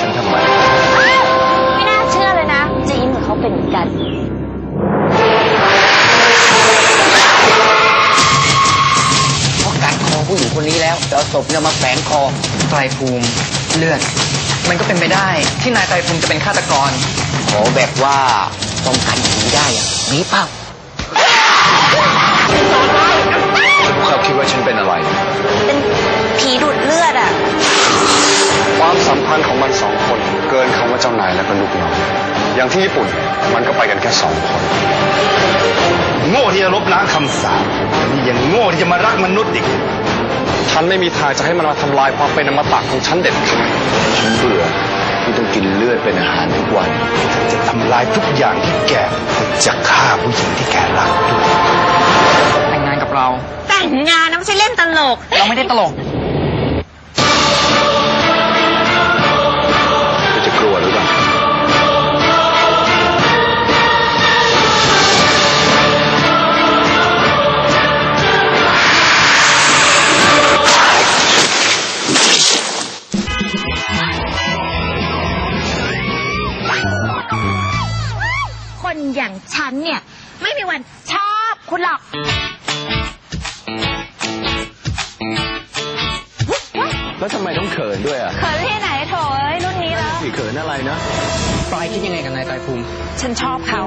ฉันทำไม ไม่น่าเชื่อเลยนะจะยิ้มกับเขาเป็นเหมือนกัน เพราะการคอผู้หญิงคนนี้แล้วจะเอาศพเนี่ยมาแฝงคอไตรภูมิเลือด มันก็เป็นไปได้ที่นายไตรภูมิจะเป็นฆาตกร ขอแบบว่าป้องกันผีได้อะมีเปล่า ละก็ลูกน้องอย่างที่ญี่ปุ่นมันก็ไปกันแค่สองคน โง่ที่จะลบล้างคำสาปนี่ยังโง่ที่จะมารักมนุษย์อีก ฉันไม่มีทางจะให้มันมาทำลายความเป็นอมตะของฉันเด็ดขาดฉันเบื่อที่ต้องกินเลือดเป็นอาหารทุกวันจะทำลายทุกอย่างที่แกจะฆ่าผู้หญิงที่แกรักด้วย แต่งงานกับเรา แต่งงานนะไม่ใช่เล่นตลก เราไม่ได้ตลก คนอย่างฉันเนี่ย ไม่มีวันชอบคุณหรอกแล้วทำไมต้องเขินด้วยอะเขินที่ไหนโถเอ้ยรุ่นนี้แล้วสีเขินอะไรนะปลายคิดยังไงกับนายไตรภูมิ ฉันชอบเขา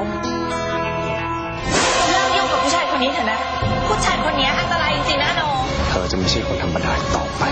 เลิกยุ่งกับผู้ชายคนนี้เถอะนะ ผู้ชายคนนี้อันตรายจริงๆนะโนเธอจะไม่ใช่คนธรรมดาอีกต่อไป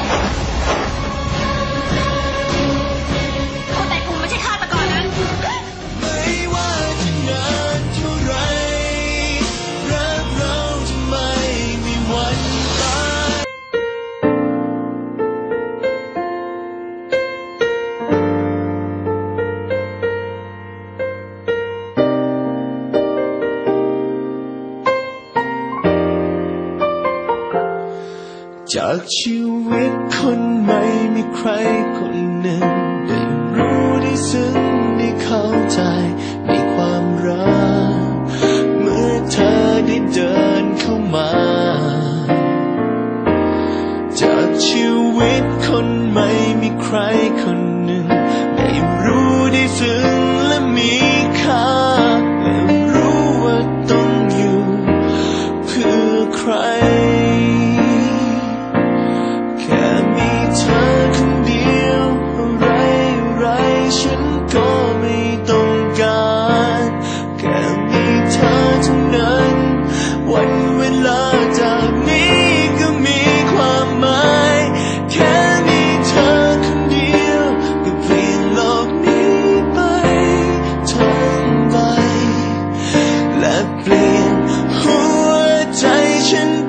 จากชีวิตคนไหม่มีใครคนหนึ่ง ได้รู้ได้ซึ้งได้เข้าใจในความรัก เมื่อเธอได้เดินเข้ามา จากชีวิตคนไหม่มีใครคน และเปลี่ยนหัวใจฉัน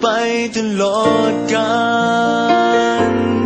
ไปตลอดกาล